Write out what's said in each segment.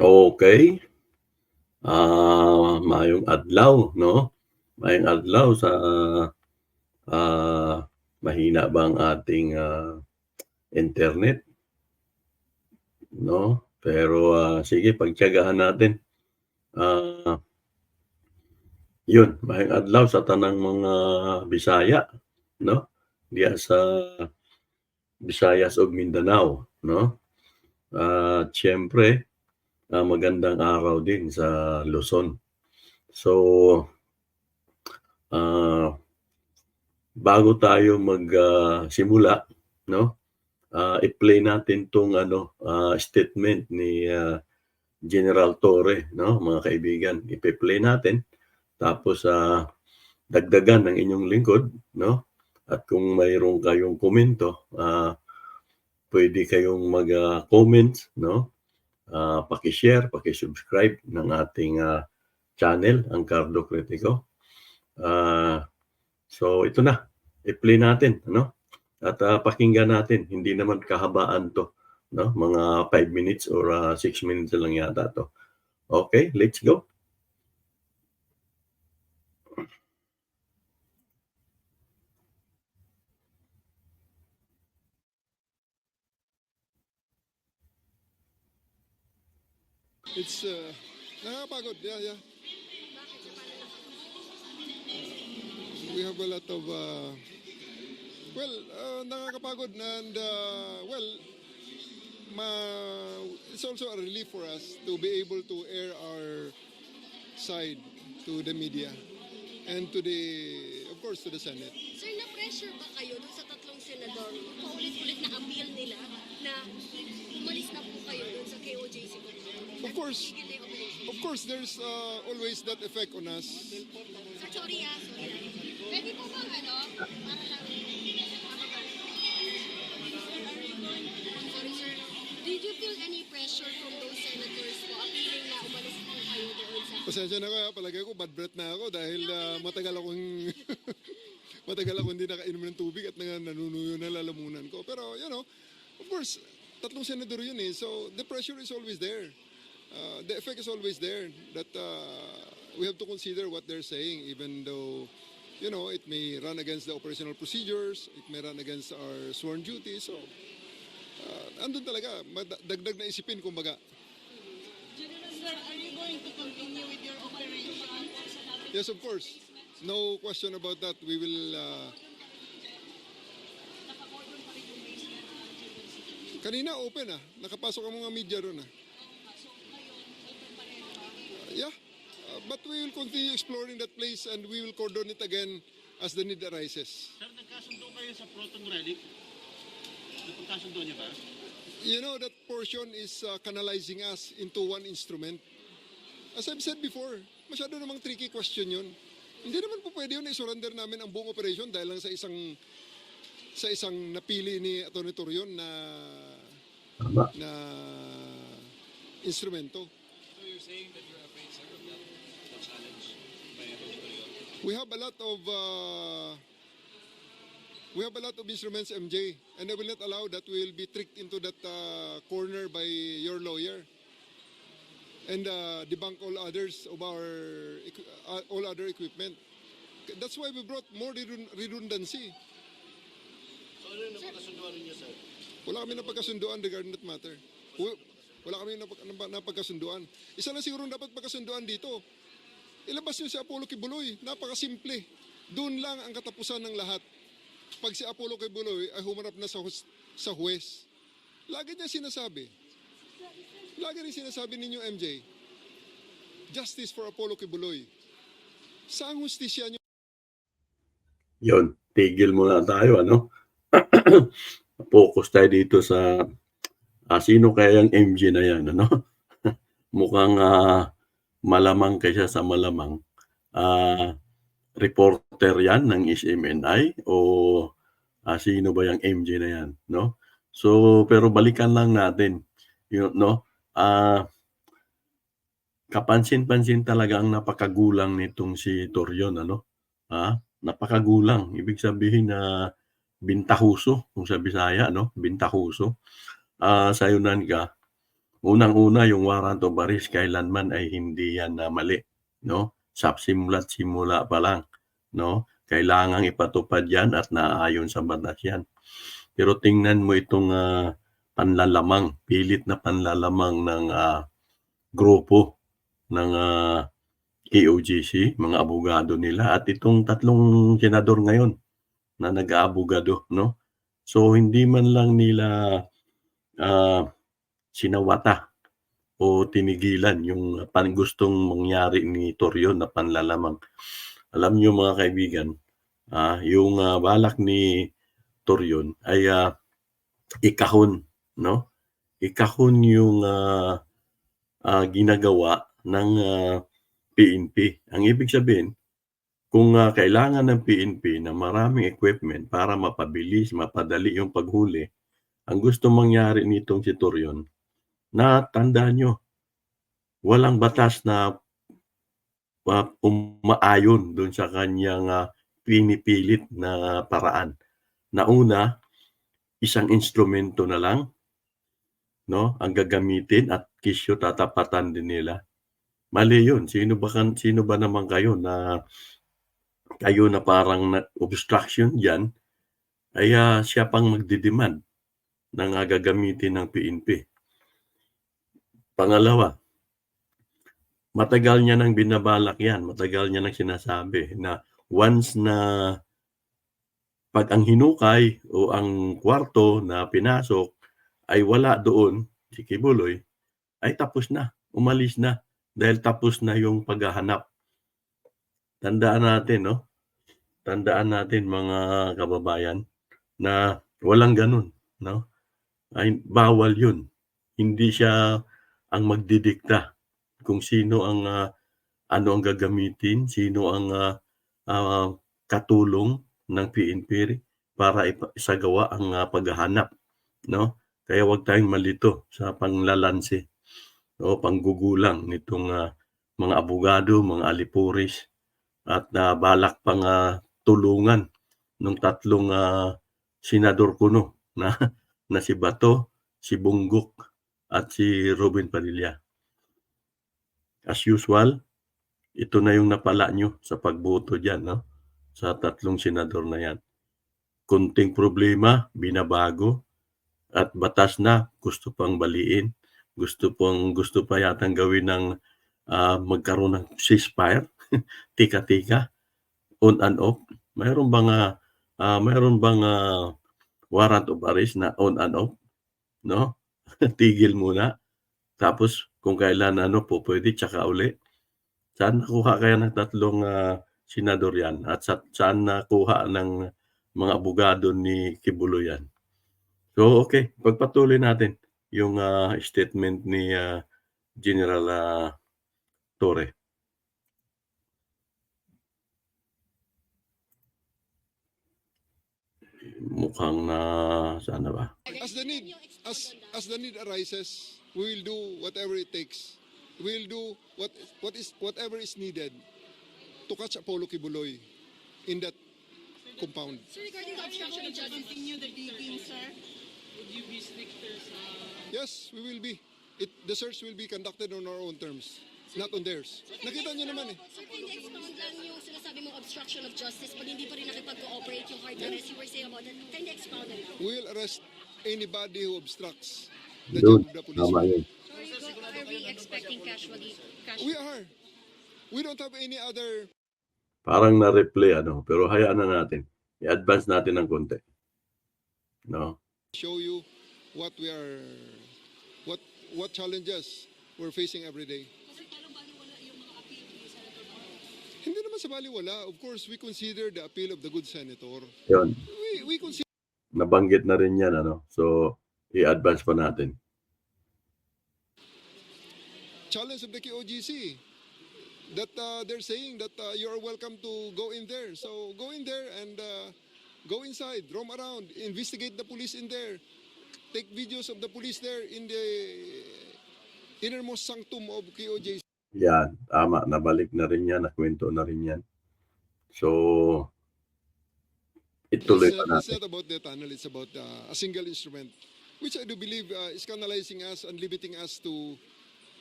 Okey. Ah, maayong adlaw 'no, maayong adlaw sa, ah, mahina ba ang ating, ah, internet? 'No, pero, ah, sige pagtiyagahan natin. Ah 'yun, maayong adlaw sa tanang mga Bisaya 'no, diya sa Visayas ug Mindanao 'no. At siyempre, ah, magandang araw din sa Luzon. So, ah, bago tayo mag, ah, simula 'no, ah, i-play natin 'tong ano, ah, statement ni, ah, General Torre 'no, mga kaibigan. Ipe-play natin tapos, ah, dagdagan ng inyong lingkod 'no, at kung mayroon kayong komento, ah, puwede kayong mag, ah, comment 'no, ah, paki-share, paki-subscribe ng ating, ah, channel, ang Kardo Kritiko. Ah, so ito na, i-play natin ano, at, ah, pakinggan natin. Hindi naman kahabaan 'to 'no, mga 5 minutes or, ah, 6 minutes lang yata 'to. Okey, let's go. It's, uh, nakakapagod. Yeah, yeah. We have a lot of, uh, well, uh, nakakapagod and, uh, well, ma it's also a relief for us to be able to air our side to the media and to the, of course, to the Senate. Of course, of course, there's uh, always that effect on us. Sir, sorry ah, sorry. Pwede po bang ano, para lang, Sorry sir, did you feel any pressure from those senators po appealing na umalis po kayo doon sa... Pasensya na kaya, palagay ko bad breath na ako dahil ah, matagal akong matagal ako hindi nakainom ng tubig at nanunuyo na lalamunan ko. Pero, you know, of course, tatlong senador yun eh. So, the pressure is always there. Uh, the effect is always there that uh, we have to consider what they're saying even though, you know, it may run against the operational procedures, it may run against our sworn duties. So, uh, andun talaga, dagdag na isipin kumbaga. General sir, are you going to continue with your operation? Yes, of course. No question about that. We will. Uh... Kanina open ah. Nakapasok ang mga media ron ah. Yeah. Uh, but we will continue exploring that place and we will cordon it again as the need arises. Sir, nagkasundo kayo sa Proton Relic? Napagkasundo niya ba? You know, that portion is uh, canalizing us into one instrument. As I've said before, masyado namang tricky question yun. Hindi naman po pwede yun na surrender namin ang buong operation dahil lang sa isang sa isang napili ni Atty. Torion na Tama. na instrumento. So you're saying that you're afraid, sir, of that, that challenge by Atty. We have a lot of uh, we have a lot of instruments, MJ, and I will not allow that we will be tricked into that uh, corner by your lawyer and uh, debunk all others of our uh, all other equipment. That's why we brought more redun- redundancy. So ano yung napagkasunduan ninyo, sir? Wala kami napagkasunduan regarding that matter. Wala kami napag- napa- napagkasunduan. Isa lang siguro dapat pagkasunduan dito. Ilabas niyo si Apollo Kibuloy. Napakasimple. Doon lang ang katapusan ng lahat. Pag si Apollo Kibuloy ay humarap na sa, sa huwes. Lagi niya sinasabi. Lagi rin sinasabi ninyo, MJ. Justice for Apollo Kibuloy. Saan hustisya niyo 'Yun, tigil muna tayo ano. Focus tayo dito sa, ah, sino kaya yang MJ na 'yan ano. Mukhang, ah, malamang kaysa sa malamang, ah, reporter 'yan ng SMNI o, ah, sino ba yang MJ na 'yan 'no. So, pero balikan lang natin, yun 'no, ah kapansin-pansin talaga ang napakagulang nitong si Torion ano, ah, napakagulang. Ibig sabihin na bintahuso kung sa Bisaya 'no, bintahuso. Ah, sayunan ka unang-una yung warrant of arrest kailanman ay hindi yan na mali, no? Sa simula't simula pa lang, no? Kailangang ipatupad yan at naaayon sa batas yan. Pero tingnan mo itong ah, panlalamang, pilit na panlalamang ng ah, grupo ng ah, KOGC, mga abogado nila at itong tatlong senador ngayon na nag-aabogado, no? So hindi man lang nila ah, sinawata o tinigilan yung pan gustong mangyari ni Torreon na panlalamang. Alam niyo mga kaibigan, ah, yung ah, balak ni Torreon ay ah, ikahon, no? Ikahon yung ah, ah, ginagawa ng ah, PNP. Ang ibig sabihin, kung ah, kailangan ng PNP na maraming equipment para mapabilis, mapadali yung paghuli, ang gusto mangyari nitong si Torreon, na tandaan nyo, walang batas na uh, umaayon doon sa kanyang ah, pinipilit na paraan. Na una, isang instrumento na lang, no, ang gagamitin at kisyo tatapatan din nila. Mali yun. Sino ba, kan, sino ba naman kayo na kayo na parang na, obstruction dyan, ay ah, siya pang magdidemand ng ah, gagamitin ng PNP. Pangalawa, matagal niya nang binabalak yan, matagal niya nang sinasabi na once na pag ang hinukay o ang kwarto na pinasok ay wala doon, si Kibuloy, ay tapos na, umalis na dahil tapos na yung paghahanap. Tandaan natin, no? Tandaan natin mga kababayan na walang ganun, no? Ay bawal 'yun. Hindi siya ang magdidikta kung sino ang ah, ano ang gagamitin, sino ang ah, ah, katulong ng PNP para isagawa ang ah, paghahanap, no? Kaya wag tayong malito sa panglalansi o panggugulang nitong ah, mga abogado, mga alipuris at ah, balak pang ah, tulungan ng tatlong ah, senador kuno na na si Bato, si Bunggok at si Robin Padilla. As usual, ito na yung napala nyo sa pagboto dyan, no? Sa tatlong senador na yan. Kunting problema, binabago, at batas na, gusto pang baliin. Gusto pang, gusto pa yatang gawin ng ah, magkaroon ng ceasefire, tika-tika, on and off. Mayroon bang, ah, ah, mayroon bang ah, warrant of arrest na on and off? No? Tigil muna. Tapos kung kailan ano po pwede tsaka uli. Saan nakuha kaya ng tatlong ah, senador yan? At sa, saan nakuha ng mga abogado ni Kibulo yan? So okay, pagpatuloy natin yung ah, statement ni ah, General ah, Torre. Mukhang na sana ba? As the need, as as the need arises, we will do whatever it takes. We will do what what is whatever is needed to catch Apollo Kibuloy in that compound. So regarding the obstruction of justice, Continue the digging, sir. Would you be stricter sa Yes, we will be. It, the search will be conducted on our own terms, not on theirs. Nakita niyo naman eh. Sir, can you expound lang yung sinasabi mong obstruction of justice pag hindi pa rin nakipag-cooperate yung hard arrest you were saying about that? Can you expound lang? We will arrest anybody who obstructs the job of the police. tama yun. So are, we expecting casually? We are. We don't have any other Parang na-replay ano, pero hayaan na natin. I-advance natin ng konti. No? show you what we are, what what challenges we're facing every day. Kasi parang baliwala yung mga appeal ni Senator Bato. Hindi naman sa baliwala. Of course, we consider the appeal of the good senator. Yun. We, we consider Nabanggit na rin yan, ano? So, i-advance pa natin. challenge of the KOGC that uh, they're saying that uh, you are welcome to go in there. So go in there and uh, go inside, roam around, investigate the police in there, take videos of the police there in the innermost sanctum of KOJC. Yan, tama. Nabalik na rin yan. Nakwento na rin yan. So, ituloy pa uh, it's natin. not about the tunnel, it's about uh, a single instrument. which I do believe uh, is canalizing us and limiting us to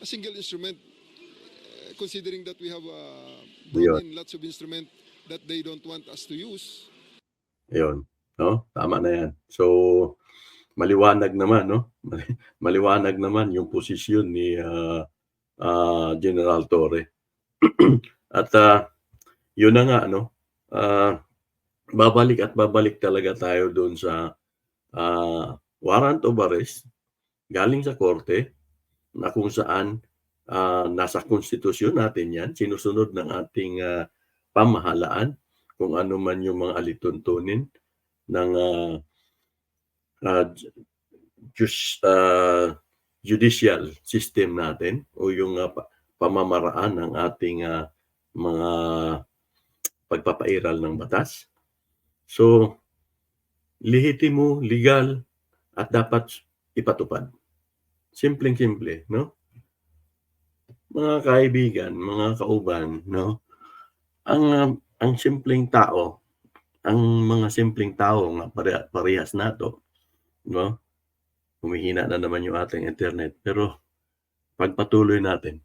a single instrument, uh, considering that we have uh, brought in lots of instrument that they don't want us to use. Ayun, no? Tama na 'yan. So, maliwanag naman, no? Mali maliwanag naman yung posisyon ni, ah, ah, General Torre. At, ah, yun na nga, no? Ah, babalik at babalik talaga tayo doon sa, ah, warrant of arrest galing sa korte na kung saan, ah, nasa konstitusyon natin 'yan, sinusunod ng ating, ah, pamahalaan kung ano man yung mga alituntunin ng, ah, ah, ju jus ah, judicial system natin o yung, pa pamamaraan ng ating, ah, mga pagpapairal ng batas. So, lehitimo, legal at dapat ipatupad. Simpleng-simple, no? Mga kaibigan, mga kauban, no? Ang, ah, ang simpleng tao, ang mga simpleng tao nga pareha parehas nato, no? Humihina na naman yung ating internet pero pagpatuloy natin.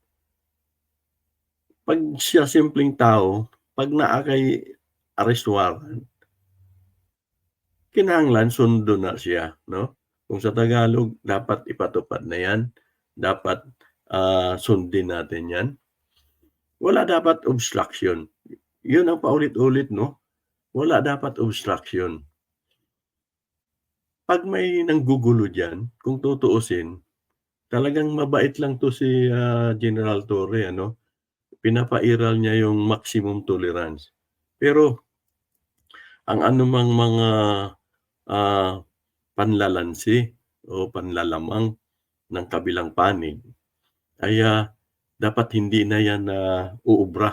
'Pag siya simpleng tao, 'pag naa kay arrest warrant kinahanglan sundon na siya, no? Kung sa Tagalog, dapat ipatupad na 'yan, dapat, ah, sundin natin 'yan. Wala dapat obstruction. Yun ang paulit-ulit, no? Wala dapat obstruction. 'Pag may nanggugulo diyan, kung tutuusin, talagang mabait lang 'to si, ah, General Torre ano, pinapairal niya yung maximum tolerance. Pero ang anumang mga, ah, panlalansi o panlalamang ng kabilang panig ay, ah, dapat hindi na 'yan, ah, uubra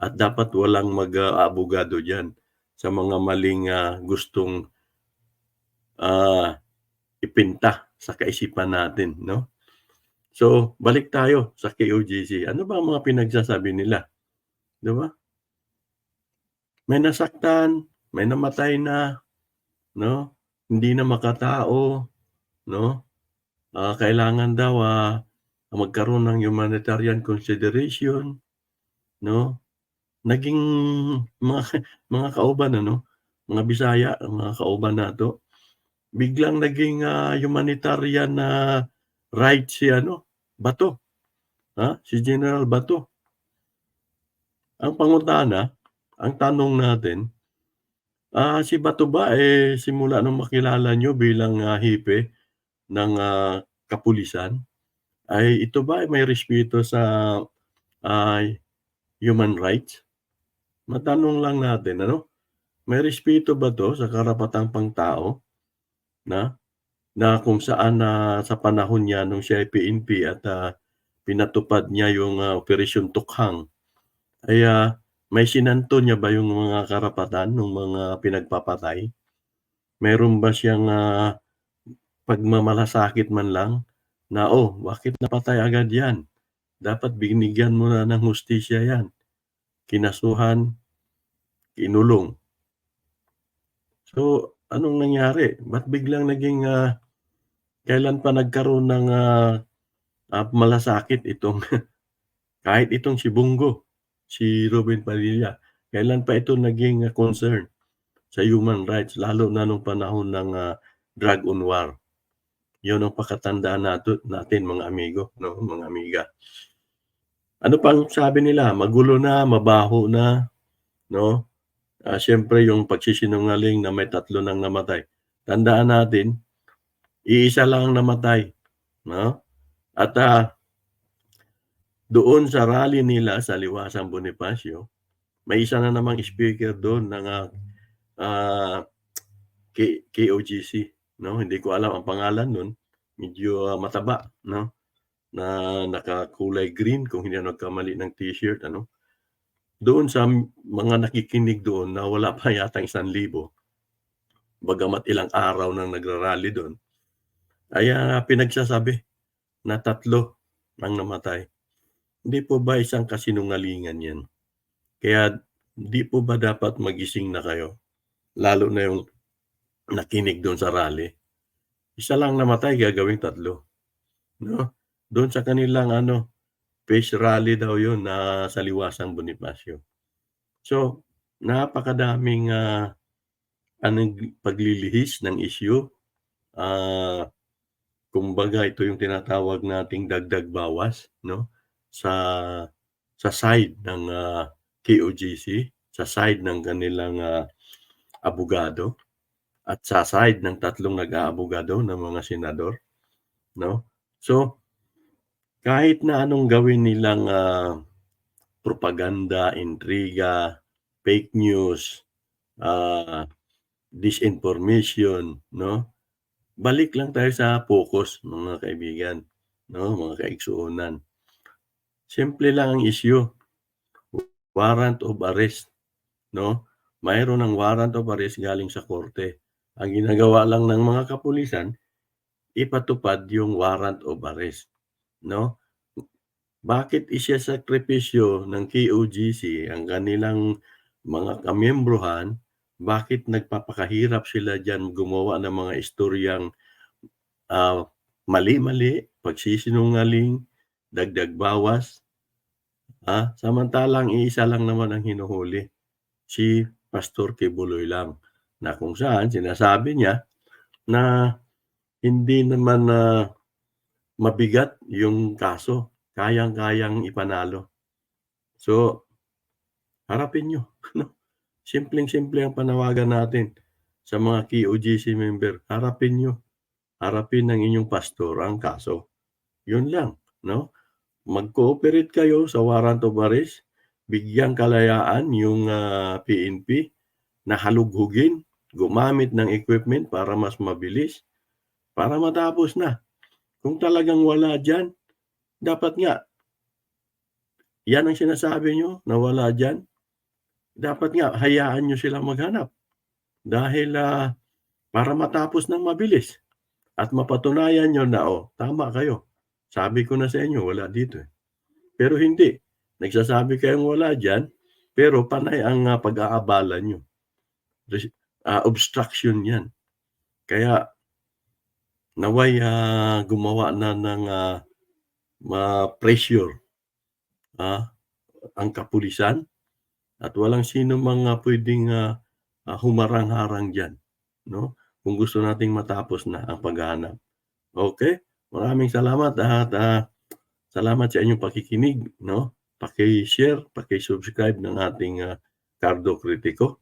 at dapat walang mag-aabogado diyan sa mga maling, ah, gustong, ah, ipinta sa kaisipan natin, no? So, balik tayo sa KOJC. Ano ba ang mga pinagsasabi nila, 'di ba? May nasaktan, may namatay na, no? Hindi na makatao, no? Ah, kailangan daw, ah, magkaroon ng humanitarian consideration, no? Naging mga mga kauban ano, mga Bisaya, mga kauban nato, biglang naging, ah, humanitarian na right si ano, Bato, ha, si General Bato. Ang pangutana, ang tanong natin, ah, si Bato ba, eh, simula nung makilala niyo bilang, ah, hepe ng, ah, kapulisan, ay ito ba ay may respeto sa, ah, human rights? Matanong lang natin ano, may respeto ba 'to sa karapatang pangtao na na kung saan, na sa panahon niya nung siya ay PNP at, ah, pinatupad niya yung, ah, Operasyon Tukhang, ay, ah, may sinanto niya ba yung mga karapatan nung mga pinagpapatay? Meron ba siyang, ah, pagmamalasakit man lang na, "Oh, bakit napatay agad 'yan? Dapat binigyan mo na ng hustisya 'yan." Kinasuhan, kinulong. So, anong nangyari? Ba't biglang naging, ah, kailan pa nagkaroon ng, ah, ah, malasakit itong kahit itong si Bongo, si Robin Padilla, kailan pa ito naging, ah, concern sa human rights lalo na nung panahon ng, ah, drug on war. Yun ang pakatandaan nato natin mga amigo, no, mga amiga. Ano pang sabi nila? Magulo na, mabaho na, no? Ah, siyempre yung pagsisinungaling na may 3 nang namatay. Tandaan natin, iisa lang ang namatay, no? At, ah, doon sa rally nila sa Liwasang Bonifacio, may isa na namang speaker doon ng, ah, ah, K KOJC, no? Hindi ko alam ang pangalan nun, medyo, ah, mataba, no? Na nakakulay green kung hindi ako nagkamali ng t-shirt ano. Doon sa mga nakikinig doon na wala pa yatang 1,000, bagamat ilang araw nang nagra-rally doon, ay, ah, pinagsasabi na 3 ang namatay. Hindi po ba isang kasinungalingan 'yan? Kaya di po ba dapat magising na kayo? Lalo na yung nakinig doon sa rally. isa lang namatay gagawing tatlo, no? Doon sa kanilang ano, peace rally daw 'yun na sa Liwasang Bonifacio. So, napakadaming, ah, anong paglilihis ng issue. Ah, kumbaga ito yung tinatawag nating dagdag bawas, no? Sa sa side ng, ah, KOJC, sa side ng kanilang, ah, abogado, at sa side ng tatlong nag-aabogado na mga senador, no? So, kahit na anong gawin nilang, ah, propaganda, intriga, fake news, ah, disinformation, no? Balik lang tayo sa focus mga kaibigan, no, mga kaigsuonan. Simple lang ang issue. Warrant of arrest, no? Mayroon ng warrant of arrest galing sa korte. Ang ginagawa lang ng mga kapulisan, ipatupad yung warrant of arrest, no? Bakit isasakripisyo ng KOJC ang kanilang mga kamiyembrohan, bakit nagpapakahirap sila diyan gumawa ng mga istoryang, ah, mali-mali, pagsisinungaling, dagdag bawas, ah, samantalang iisa lang naman ang hinuhuli, si Pastor Kibuloy lang, na kung saan sinasabi niya na hindi naman na mabigat yung kaso, kayang-kayang ipanalo. So, harapin niyo, no? Simpleng-simple ang panawagan natin sa mga KOJC member, harapin niyo, harapin ng inyong pastor ang kaso. 'Yun lang, no? Mag-cooperate kayo sa warrant of arrest, bigyang kalayaan yung, ah, PNP na halughugin, gumamit ng equipment para mas mabilis, para matapos na. Kung talagang wala diyan, dapat nga 'yan ang sinasabi niyo na wala diyan, dapat nga hayaan niyo silang maghanap. Dahil, ah, para matapos ng mabilis at mapatunayan niyo na, "Oh, tama kayo. Sabi ko na sa inyo wala dito, eh." Pero hindi, nagsasabi kayong wala diyan, pero panay ang, ah, pag-aabala. Res ah, obstruction 'yan. Kaya naway, ah, gumawa na ng, ah, ma-pressure, ah, ang kapulisan at walang sino mang, ah, puwedeng, ah, ah, humarang-harang diyan, no? Kung gusto nating matapos na ang paghahanap. Okey, maraming salamat at, ah, salamat sa inyong pakikinig, no? Paki-share, paki-subscribe ng ating, ah, Kardo Kritiko.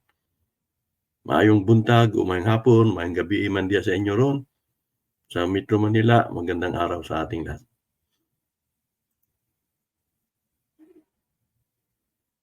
Maayong buntag o maayong hapon, maayong gabi man diyan sa inyo ron. Sa Metro Manila, magandang araw sa ating lahat.